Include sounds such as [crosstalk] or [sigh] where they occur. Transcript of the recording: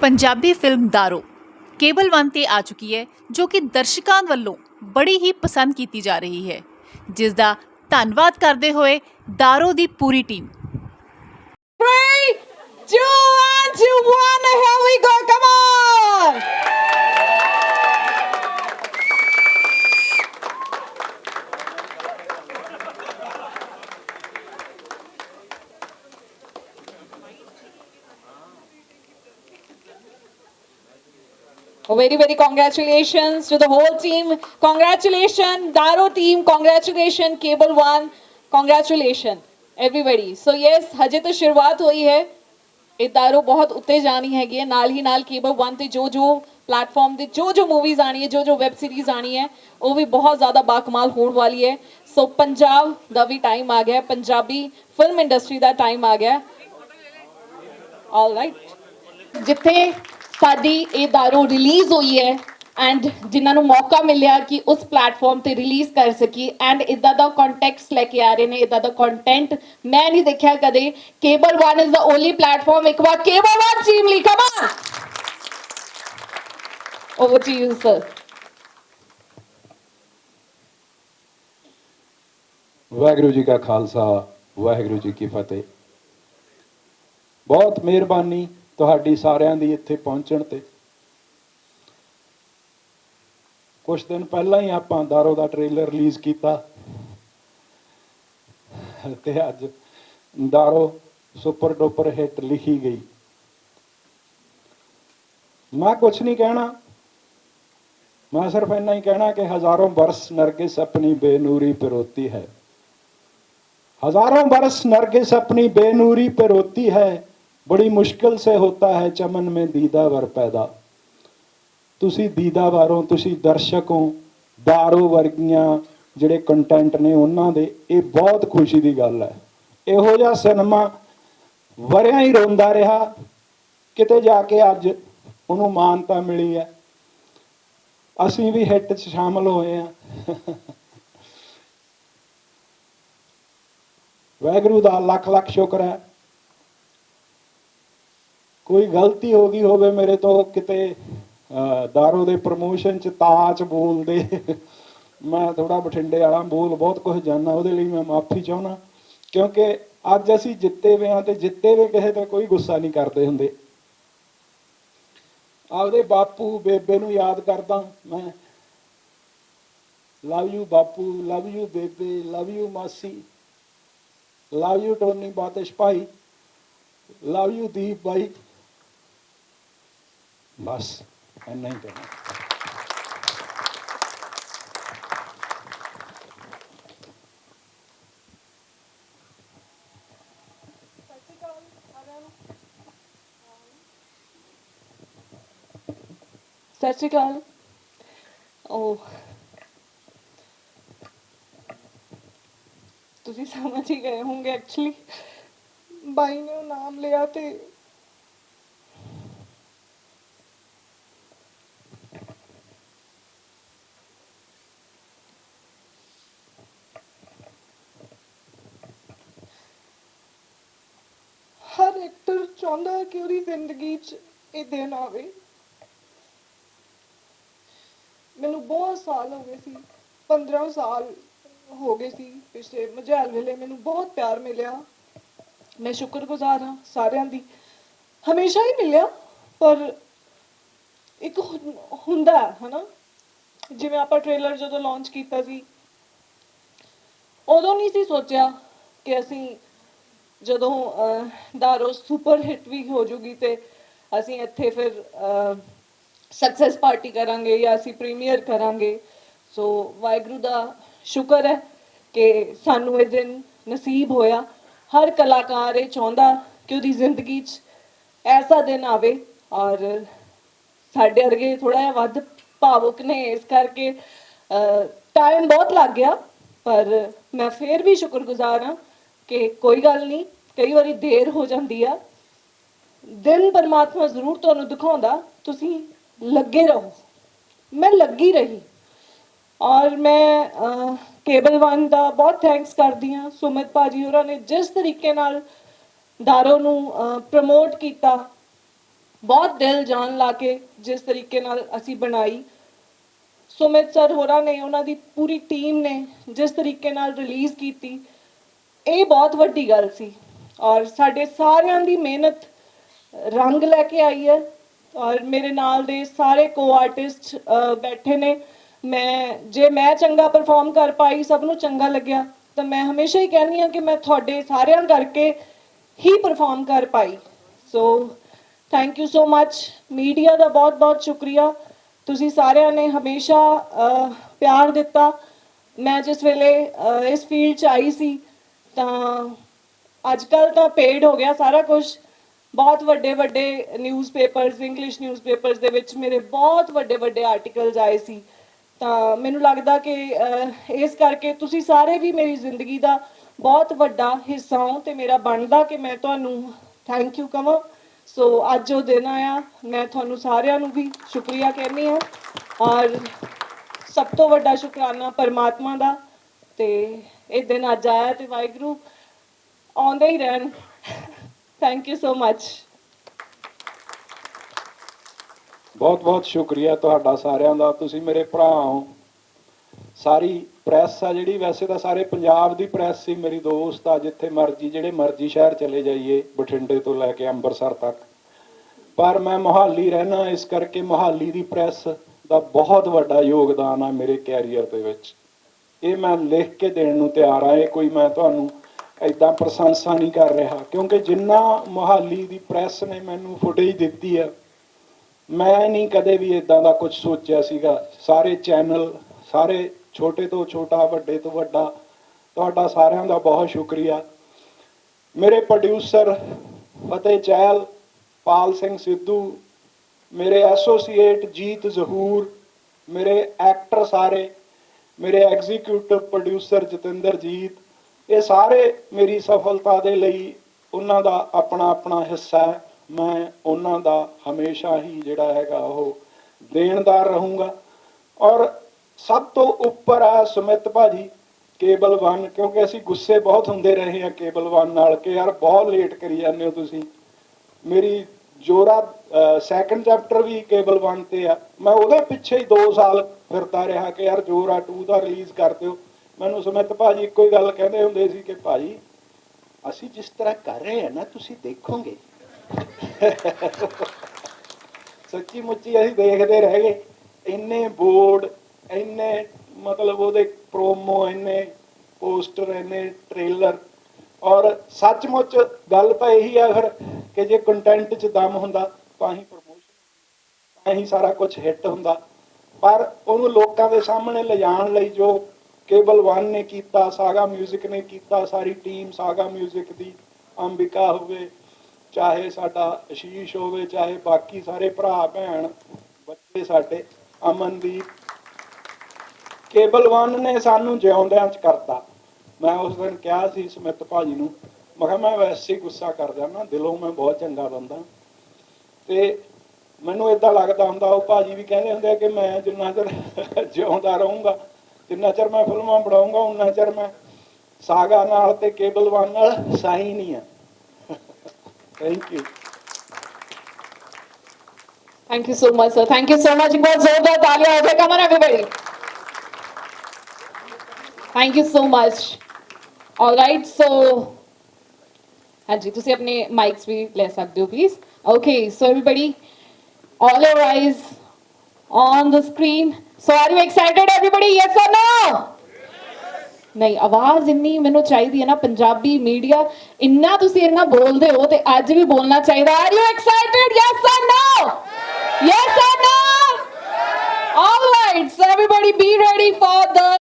Punjabi film ਦਾਰੋ cable 1 ਤੇ ਆ ਚੁੱਕੀ ਹੈ ਜੋ ਕਿ ਦਰਸ਼ਕਾਂ ਵੱਲੋਂ ਬੜੀ ਹੀ ਪਸੰਦ ਕੀਤੀ ਜਾ ਰਹੀ ਹੈ ਜਿਸ ਦਾ ਧੰਨਵਾਦ ਕਰਦੇ ਹੋਏ ਦਾਰੋ ਦੀ ਪੂਰੀ team Three, two, one, two, one. Here we go. Come on. Very, very congratulations to the whole team. Congratulations, Daro team. Congratulations, Cable One. Congratulations, everybody. So yes, ਹਜੇ ਤਾਂ ਸ਼ੁਰੂਆਤ ਹੋਈ ਹੈ ਇਹ ਦਾਰੋ ਬਹੁਤ ਉੱਤੇ ਜਾਣੀ ਹੈਗੀ ਹੈ ਨਾਲ ਹੀ ਨਾਲ ਕੇਬਲ 1 ਤੇ ਜੋ ਜੋ ਪਲੇਟਫਾਰਮ ਤੇ ਜੋ ਜੋ ਮੂਵੀਜ਼ ਆਣੀ ਹੈ ਜੋ ਜੋ ਵੈਬ ਸੀਰੀਜ਼ ਆਣੀ ਹੈ ਉਹ ਵੀ ਬਹੁਤ ਜ਼ਿਆਦਾ ਬਾਕਮਾਲ ਹੋਣ ਵਾਲੀ ਹੈ ਸੋ ਪੰਜਾਬ ਦਾ ਵੀ ਟਾਈਮ ਆ ਗਿਆ ਪੰਜਾਬੀ ਫਿਲਮ ਇੰਡਸਟਰੀ ਦਾ ਟਾਈਮ ਆ ਗਿਆ ਆਲਰਾਈਟ ਜਿੱਥੇ ਸਾਡੀ ਇਹ ਦਾਰੂ ਰਿਲੀਜ਼ ਹੋਈ ਹੈ ਐਂਡ ਜਿਨ੍ਹਾਂ ਨੂੰ ਮੌਕਾ ਮਿਲਿਆ ਕਿ ਉਸ ਪਲੇਟਫਾਰਮ ਤੇ ਰਿਲੀਜ਼ ਕਰ ਸਕੀ ਐਂਡ ਇਦਾਂ ਦਾ ਕੰਟੈਕਟਸ ਲੈ ਕੇ ਆ ਰਹੇ ਨੇ ਇਦਾਂ ਦਾ ਕੰਟੈਂਟ ਮੈਂ ਨਹੀਂ ਦੇਖਿਆ ਕਦੇ। Cable 1 is the only platform ਇੱਕ ਵਾਰ ਕੇਬਲ 1 ਟੀਮ ਲਈ come on over to you sir Waheguru ji ਕਾ ਖਾਲਸਾ, ਵਾਹਿਗੁਰੂ ਜੀ ਕੀ ਫਤਿਹ। ਬਹੁਤ ਮਿਹਰਬਾਨੀ ਤੁਹਾਡੀ ਸਾਰਿਆਂ ਦੀ ਇੱਥੇ ਪਹੁੰਚਣ ਤੇ। ਕੁਝ ਦਿਨ ਪਹਿਲਾਂ ਹੀ ਆਪਾਂ ਦਾਰੋ ਦਾ ਟ੍ਰੇਲਰ ਰਿਲੀਜ਼ ਕੀਤਾ। ਤੇ ਅੱਜ ਦਾਰੋ ਸੁਪਰ ਡੋਪਰ ਹਿੱਟ ਲਿਖੀ ਗਈ। ਮੈਂ ਕੁਝ ਨਹੀਂ ਕਹਿਣਾ। ਮੈਂ ਸਿਰਫ ਇੰਨਾ ਹੀ ਕਹਿਣਾ ਕਿ ਹਜ਼ਾਰੋਂ ਬਰਸ ਨਰਗਿਸ ਆਪਣੀ ਬੇਨੂਰੀ ਪਰ ਹੈ। ਹਜ਼ਾਰੋਂ ਬਰਸ ਨਰਗਿਸ ਆਪਣੀ ਬੇਨੂਰੀ ਪਰ ਹੈ। बड़ी मुश्किल से होता है चमन में दीदावर पैदा ਤੁਸੀਂ ਦੀਦਾਵਾਰੋਂ ਤੁਸੀਂ ਦਰਸ਼ਕ ਹੋ ਦਾਰੋ ਵਰਗੀਆਂ ਜਿਹੜੇ ਕੰਟੈਂਟ ਨੇ ਉਹਨਾਂ ਦੇ ਇਹ ਬਹੁਤ ਖੁਸ਼ੀ ਦੀ ਗੱਲ ਹੈ ਇਹੋ ਜਿਹਾ ਸਿਨੇਮਾ ਵਰਿਆਂ ਹੀ ਰੋਂਦਾ ਰਿਹਾ ਕਿਤੇ ਜਾ ਕੇ ਅੱਜ ਉਹਨੂੰ ਮਾਨਤਾ ਮਿਲੀ ਹੈ ਅਸੀਂ ਵੀ ਹਿੱਟ 'ਚ ਸ਼ਾਮਲ ਹੋਏ ਆ ਵਾਹਿਗੁਰੂ ਦਾ ਲੱਖ ਲੱਖ ਸ਼ੁਕਰ ਹੈ ਕੋਈ ਗਲਤੀ ਹੋ ਗਈ ਹੋਵੇ ਮੇਰੇ ਤੋਂ ਕਿਤੇ ਅਹ, ਦਾਰੂ ਦੇ ਪ੍ਰਮੋਸ਼ਨ 'ਚ ਤਾਚ ਬੋਲਦੇ। ਮੈਂ ਥੋੜਾ ਬਠਿੰਡੇ ਵਾਲਾ ਬੋਲ ਬਹੁਤ ਕੁਝ ਜਾਣਦਾ ਉਹਦੇ ਲਈ ਮੈਂ ਮਾਫੀ ਚਾਹੁੰਦਾ। ਕਿਉਂਕਿ ਅੱਜ ਅਸੀਂ ਜਿੱਤੇ ਵੇ ਆ ਤੇ ਜਿੱਤੇ ਵੇ ਕਿਸੇ ਤੇ ਕੋਈ ਗੁੱਸਾ ਨਹੀਂ ਕਰਦੇ ਹੁੰਦੇ। ਆਪਦੇ ਬਾਪੂ ਬੇਬੇ ਨੂੰ ਯਾਦ ਕਰਦਾ ਮੈਂ। ਲਵ ਯੂ ਬਾਪੂ ਲਵ ਯੂ ਬੇਬੇ ਲਵ ਯੂ ਮਾਸੀ। ਲਵ ਯੂ ਟੋਨੀ ਬਾਤਿਸ਼ ਭਾਈ। ਲਵ ਯੂ ਦੀਪ ਭਾਈ। ਬਸ ਇੰਨਾ ਹੀ ਕਹਿਣਾ। ਸਤਿ ਸ਼੍ਰੀ ਅਕਾਲ। ਉਹ ਤੁਸੀਂ ਸਮਝ ਹੀ ਗਏ ਹੋਵੋਗੇ ਐਕਚੁਅਲੀ ਬਾਈ ਨੇ ਉਹ ਨਾਮ ਲਿਆ ਤੇ ਹਰ ਐਕਟਰ ਚਾਹੁੰਦਾ ਕਿ ਉਹਦੀ ਜ਼ਿੰਦਗੀ 'ਚ ਇਹ ਦਿਨ ਆਵੇ। ਮੈਨੂੰ ਬਹੁਤ ਸਾਲ ਹੋ ਗਏ ਸੀ 15 ਸਾਲ ਹੋ ਗਏ ਸੀ ਪਿਛਲੇ ਮਝੈਲ ਵੇਲੇ ਮੈਨੂੰ ਬਹੁਤ ਪਿਆਰ ਮਿਲਿਆ। ਮੈਂ ਸ਼ੁਕਰਗੁਜ਼ਾਰ ਹਾਂ ਸਾਰਿਆਂ ਦੀ। ਹਮੇਸ਼ਾ ਹੀ ਮਿਲਿਆ ਪਰ ਇੱਕ ਹੁੰਦਾ ਹੈ, ਹਨਾ? ਜਿਵੇਂ ਆਪਾਂ ਟ੍ਰੇਲਰ ਜਦੋਂ ਲਾਂਚ ਕੀਤਾ ਸੀ ਉਦੋਂ ਨਹੀਂ ਸੀ ਸੋਚਿਆ ਕਿ ਅਸੀਂ ਜਦੋਂ ਅਹ, ਦਾਰੋ ਸੁਪਰ ਹਿੱਟ ਵੀ ਹੋ ਜੂਗੀ ਤੇ ਅਸੀਂ ਇੱਥੇ ਫਿਰ ਸਕਸੈਸ ਪਾਰਟੀ ਕਰਾਂਗੇ ਜਾਂ ਅਸੀਂ ਪ੍ਰੀਮੀਅਰ ਕਰਾਂਗੇ। ਸੋ ਵਾਹਿਗੁਰੂ ਦਾ ਸ਼ੁਕਰ ਹੈ ਕਿ ਸਾਨੂੰ ਇਹ ਦਿਨ ਨਸੀਬ ਹੋਇਆ। ਹਰ ਕਲਾਕਾਰ ਇਹ ਚਾਹੁੰਦਾ ਕਿ ਉਹਦੀ ਜ਼ਿੰਦਗੀ 'ਚ ਐਸਾ ਦਿਨ ਆਵੇ ਔਰ ਸਾਡੇ ਵਰਗੇ ਥੋੜਾ ਜਿਹਾ ਵੱਧ ਭਾਵੁਕ ਨੇ ਇਸ ਕਰਕੇ ਟਾਈਮ ਬਹੁਤ ਲੱਗ ਗਿਆ। ਪਰ ਮੈਂ ਫੇਰ ਵੀ ਸ਼ੁਕਰਗੁਜ਼ਾਰ ਹਾਂ ਕਿ ਕੋਈ ਗੱਲ ਨਹੀਂ, ਕਈ ਵਾਰੀ ਦੇਰ ਹੋ ਜਾਂਦੀ ਆ। ਦਿਨ ਪਰਮਾਤਮਾ ਜ਼ਰੂਰ ਤੁਹਾਨੂੰ ਦਿਖਾਉਂਦਾ, ਤੁਸੀਂ ਲੱਗੇ ਰਹੋ। ਮੈਂ ਲੱਗੀ ਰਹੀ। ਔਰ ਮੈਂ ਕੇਬਲ ਵਨ ਦਾ ਬਹੁਤ ਥੈਂਕਸ ਕਰਦੀ ਹਾਂ। ਸੁਮਿਤ ਭਾਜੀ ਹੋਰਾਂ ਨੇ ਜਿਸ ਤਰੀਕੇ ਨਾਲ ਦਾਰੋ ਨੂੰ ਪ੍ਰਮੋਟ ਕੀਤਾ, ਬਹੁਤ ਦਿਲ ਜਾਨ ਲਾ ਕੇ ਜਿਸ ਤਰੀਕੇ ਨਾਲ ਅਸੀਂ ਬਣਾਈ। ਸੁਮਿਤ ਸਰ ਹੋਰਾਂ ਨੇ, ਉਹਨਾਂ ਦੀ ਪੂਰੀ ਟੀਮ ਨੇ ਜਿਸ ਤਰੀਕੇ ਨਾਲ ਰਿਲੀਜ਼ ਕੀਤੀ। ਇਹ ਬਹੁਤ ਵੱਡੀ ਗੱਲ ਸੀ। ਔਰ ਸਾਡੇ ਸਾਰਿਆਂ ਦੀ ਮਿਹਨਤ ਰੰਗ ਲੈ ਕੇ ਆਈ ਹੈ। ਔਰ ਮੇਰੇ ਨਾਲ ਦੇ ਸਾਰੇ ਕੋ-ਆਰਟਿਸਟ ਬੈਠੇ ਨੇ। ਮੈਂ, ਜੇ ਮੈਂ ਚੰਗਾ ਪਰਫਾਰਮ ਕਰ ਪਾਈ, ਸਭ ਨੂੰ ਚੰਗਾ ਲੱਗਿਆ, ਤਾਂ ਮੈਂ ਹਮੇਸ਼ਾ ਹੀ ਕਹਿੰਦੀ ਹਾਂ ਕਿ ਮੈਂ ਤੁਹਾਡੇ ਸਾਰਿਆਂ ਕਰਕੇ ਹੀ ਪਰਫਾਰਮ ਕਰ ਪਾਈ। So thank you so much media ਦਾ ਬਹੁਤ ਬਹੁਤ ਸ਼ੁਕਰੀਆ। ਤੁਸੀਂ ਸਾਰਿਆਂ ਨੇ ਹਮੇਸ਼ਾ ਪਿਆਰ ਦਿੱਤਾ। ਮੈਂ ਜਿਸ ਵੇਲੇ ਇਸ ਫੀਲਡ 'ਚ ਆਈ ਸੀ ਤਾਂ ਅੱਜ ਕੱਲ ਤਾਂ ਪੇਡ ਹੋ ਗਿਆ ਸਾਰਾ ਕੁਝ ਬਹੁਤ ਵੱਡੇ ਵੱਡੇ ਨਿਊਜ਼ਪੇਪਰਸ ਇੰਗਲਿਸ਼ ਨਿਊਜ਼ਪੇਪਰਸ ਦੇ ਵਿੱਚ ਮੇਰੇ ਬਹੁਤ ਵੱਡੇ ਵੱਡੇ ਆਰਟੀਕਲਸ ਆਏ ਸੀ। ਤਾਂ ਮੈਨੂੰ ਲੱਗਦਾ ਕਿ ਇਸ ਕਰਕੇ ਤੁਸੀਂ ਸਾਰੇ ਵੀ ਮੇਰੀ ਜ਼ਿੰਦਗੀ ਦਾ ਬਹੁਤ ਵੱਡਾ ਹਿੱਸਾ ਹੋ ਤੇ ਮੇਰਾ ਬਣਦਾ ਕਿ ਮੈਂ ਤੁਹਾਨੂੰ ਥੈਂਕ ਯੂ ਕਹਾਂ ਸੋ ਅੱਜ ਉਹ ਦਿਨ ਆਇਆ। ਮੈਂ ਤੁਹਾਨੂੰ ਸਾਰਿਆਂ ਨੂੰ ਵੀ ਸ਼ੁਕਰੀਆ ਕਹਿੰਦੀ ਹਾਂ। ਔਰ ਸਭ ਤੋਂ ਵੱਡਾ ਸ਼ੁਕਰਾਨਾ ਪਰਮਾਤਮਾ ਦਾ ਤੇ ਇਹ ਦਿਨ ਅੱਜ ਆਇਆ ਤੇ ਵਾਹਿਗੁਰੂ ਆਉਂਦੇ ਹੀ ਰਹਿਣ। ਥੈਂਕ ਯੂ ਸੋ ਮੱਚ ਬਹੁਤ ਬਹੁਤ ਸ਼ੁਕਰੀਆ ਤੁਹਾਡਾ ਸਾਰਿਆਂ ਦਾ। ਤੁਸੀਂ ਮੇਰੇ ਭਰਾ ਹੋ। ਸਾਰੀ ਪ੍ਰੈਸ ਆ ਜਿਹੜੀ, ਵੈਸੇ ਤਾਂ ਸਾਰੇ ਪੰਜਾਬ ਦੀ ਪ੍ਰੈਸ ਸੀ ਮੇਰੀ ਦੋਸਤ ਆ, ਜਿੱਥੇ ਮਰਜ਼ੀ, ਜਿਹੜੇ ਮਰਜ਼ੀ ਸ਼ਹਿਰ ਚਲੇ ਜਾਈਏ, ਬਠਿੰਡੇ ਤੋਂ ਲੈ ਕੇ ਅੰਮ੍ਰਿਤਸਰ ਤੱਕ। ਪਰ ਮੈਂ ਮੋਹਾਲੀ ਰਹਿਣਾ ਇਸ ਕਰਕੇ ਮੋਹਾਲੀ ਦੀ ਪ੍ਰੈਸ ਦਾ ਬਹੁਤ ਵੱਡਾ ਯੋਗਦਾਨ ਆ ਮੇਰੇ ਕੈਰੀਅਰ ਦੇ ਵਿੱਚ। ਇਹ ਮੈਂ ਲਿਖ ਕੇ ਦੇਣ ਨੂੰ ਤਿਆਰ ਆ, ਇਹ ਕੋਈ ਮੈਂ ਤੁਹਾਨੂੰ ਐਦਾਂ ਪ੍ਰਸ਼ੰਸਾ ਨਹੀਂ ਕਰ ਰਿਹਾ। ਕਿਉਂਕਿ ਜਿੰਨਾ ਮੋਹਾਲੀ ਦੀ ਪ੍ਰੈਸ ਨੇ ਮੈਨੂੰ ਫੁਟੇਜ ਦਿੱਤੀ ਆ, ਮੈਂ ਨਹੀਂ ਕਦੇ ਵੀ ਇਦਾਂ ਦਾ ਕੁਝ ਸੋਚਿਆ ਸੀਗਾ। ਸਾਰੇ ਚੈਨਲ, ਸਾਰੇ ਛੋਟੇ ਤੋਂ ਛੋਟਾ, ਵੱਡੇ ਤੋਂ ਵੱਡਾ, ਤੁਹਾਡਾ ਸਾਰਿਆਂ ਦਾ ਬਹੁਤ ਸ਼ੁਕਰੀਆ। ਮੇਰੇ ਪ੍ਰੋਡਿਊਸਰ ਫਤਿਹ ਚਹਿਲ, ਪਾਲ ਸਿੰਘ ਸਿੱਧੂ, ਮੇਰੇ ਐਸੋਸੀਏਟ ਜੀਤ ਜ਼ਹੂਰ, ਮੇਰੇ ਐਕਟਰ ਸਾਰੇ ਮੇਰੇ ਐਗਜ਼ੀਕਿਊਟਿਵ ਪ੍ਰੋਡਿਊਸਰ ਜਤਿੰਦਰਜੀਤ, ਇਹ ਸਾਰੇ ਮੇਰੀ ਸਫਲਤਾ ਦੇ ਲਈ ਉਹਨਾਂ ਦਾ ਆਪਣਾ ਆਪਣਾ ਹਿੱਸਾ ਹੈ। ਮੈਂ ਉਹਨਾਂ ਦਾ ਹਮੇਸ਼ਾ ਹੀ ਜਿਹੜਾ ਹੈਗਾ ਉਹ ਦੇਣਦਾਰ ਰਹੂੰਗਾ। ਔਰ ਸਭ ਤੋਂ ਉੱਪਰ ਆ ਸੁਮਿਤ ਭਾਜੀ, ਕੇਬਲ 1 ਕਿਉਂਕਿ ਅਸੀਂ ਗੁੱਸੇ ਬਹੁਤ ਹੁੰਦੇ ਰਹੇ ਹਾਂ ਕੇਬਲ 1 ਨਾਲ, ਕਿ ਯਾਰ ਬਹੁਤ ਲੇਟ ਕਰੀ ਜਾਂਦੇ ਹੋ ਤੁਸੀਂ। ਮੇਰੀ ਜੋਰਾ ਸੈਕੰਡ ਚੈਪਟਰ ਵੀ ਕੇਬਲ 1 ਤੇ ਆ। ਮੈਂ ਉਹਦੇ ਪਿੱਛੇ ਹੀ 2 ਸਾਲ ਫਿਰਦਾ ਰਿਹਾ ਕਿ ਯਾਰ ਜੋਰਾ 2 ਦਾ ਰਿਲੀਜ਼ ਕਰ ਦਿਓ। ਮੈਨੂੰ ਸੁਮਿਤ ਭਾਜੀ ਇੱਕੋ ਹੀ ਗੱਲ ਕਹਿੰਦੇ ਹੁੰਦੇ ਸੀ ਕਿ ਭਾਜੀ, ਅਸੀਂ ਜਿਸ ਤਰ੍ਹਾਂ ਕਰ ਰਹੇ ਹਾਂ ਨਾ, ਤੁਸੀਂ ਦੇਖੋਗੇ। ਸੱਚੀ ਮੁੱਚੀ ਅਸੀਂ ਦੇਖਦੇ ਰਹਿ ਗਏ। ਇੰਨੇ ਬੋਰਡ ਇੰਨੇ ਮਤਲਬ ਉਹਦੇ ਪ੍ਰੋਮੋ ਇੰਨੇ ਪੋਸਟਰ ਇੰਨੇ ਟ੍ਰੇਲਰ ਔਰ ਸੱਚਮੁੱਚ ਗੱਲ ਤਾਂ ਇਹੀ ਆ ਫਿਰ ਕਿ ਜੇ ਕੰਟੈਂਟ 'ਚ ਦਮ ਹੁੰਦਾ ਤਾਂ ਹੀ ਪ੍ਰੋਮੋਸ਼ਨ ਤਾਂ ਹੀ ਸਾਰਾ ਕੁਝ ਹਿੱਟ ਹੁੰਦਾ ਪਰ ਉਹਨੂੰ ਲੋਕਾਂ ਦੇ ਸਾਹਮਣੇ ਲਿਜਾਣ ਲਈ ਜੋ ਕੇਬਲ 1 ਨੇ ਕੀਤਾ ਸਾਗਾ 뮤직 ਨੇ ਕੀਤਾ ਸਾਰੀ ਟੀਮ ਸਾਗਾ 뮤직 ਦੀ ਅੰਬਿਕਾ ਹੋਵੇ ਚਾਹੇ ਸਾਡਾ ਆਸ਼ੀਸ਼ ਹੋਵੇ ਚਾਹੇ ਬਾਕੀ ਸਾਰੇ ਭਰਾ ਭੈਣ ਬੱਚੇ ਸਾਡੇ ਅਮਨਦੀਪ ਕੇਬਲ 1 ਨੇ ਸਾਨੂੰ ਜਿਉਂਦਿਆਂ ਚ ਕਰਤਾ ਮੈਂ ਉਸ ਦਿਨ ਕਿਹਾ ਸੀ ਸਮਿਤ ਭਾਜੀ ਨੂੰ ਮੈਂ ਕਿਹਾ, ਮੈਂ ਵੈਸੇ ਹੀ ਗੁੱਸਾ ਕਰ ਜਾਣਾ ਦਿਲੋਂ ਮੈਂ ਬਹੁਤ ਚੰਗਾ ਬੰਦਾ। ਤੇ ਮੈਨੂੰ ਇਦਾਂ ਲੱਗਦਾ ਹੁੰਦਾ, ਉਹ ਭਾਜੀ ਵੀ ਕਹਿੰਦੇ ਹੁੰਦੇ ਕਿ ਮੈਂ ਜਿੰਨਾ ਚਿਰ [laughs] ਜਿਉਂਦਾ ਰਹੂੰਗਾ, ਜਿੰਨਾ ਚਿਰ ਮੈਂ ਫਿਲਮਾਂ ਬਣਾਉਂਗਾ, ਉਨਾ ਚਿਰ ਮੈਂ ਸਾਗਾ ਨਾਲ ਤੇ ਕੇਬਲ ਵਨ ਨਾਲ ਸਾਈ ਨਹੀਂ ਆ। Thank you thank you so much sir thank you so much ਇੱਕ ਵਾਰ ਜ਼ੋਰਦਾਰ ਤਾਲੀਆਂ ਹੋ ਜਾਏ come on everybody thank you so much all right so ਹਾਂਜੀ ਤੁਸੀਂ ਆਪਣੇ ਮਾਈਕਸ ਵੀ ਲੈ ਸਕਦੇ ਹੋ please okay so everybody all your eyes on the screen so are you excited everybody yes or no ਨਹੀਂ ਆਵਾਜ਼ ਇੰਨੀ ਮੈਨੂੰ ਚਾਹੀਦੀ ਹੈ ਨਾ ਪੰਜਾਬੀ ਮੀਡੀਆ ਇੰਨਾ ਤੁਸੀਂ ਇੰਨਾ ਬੋਲਦੇ ਹੋ ਤੇ ਅੱਜ ਵੀ ਬੋਲਣਾ ਚਾਹੀਦਾ are you excited yes or no yes or no All right, so everybody be ready for the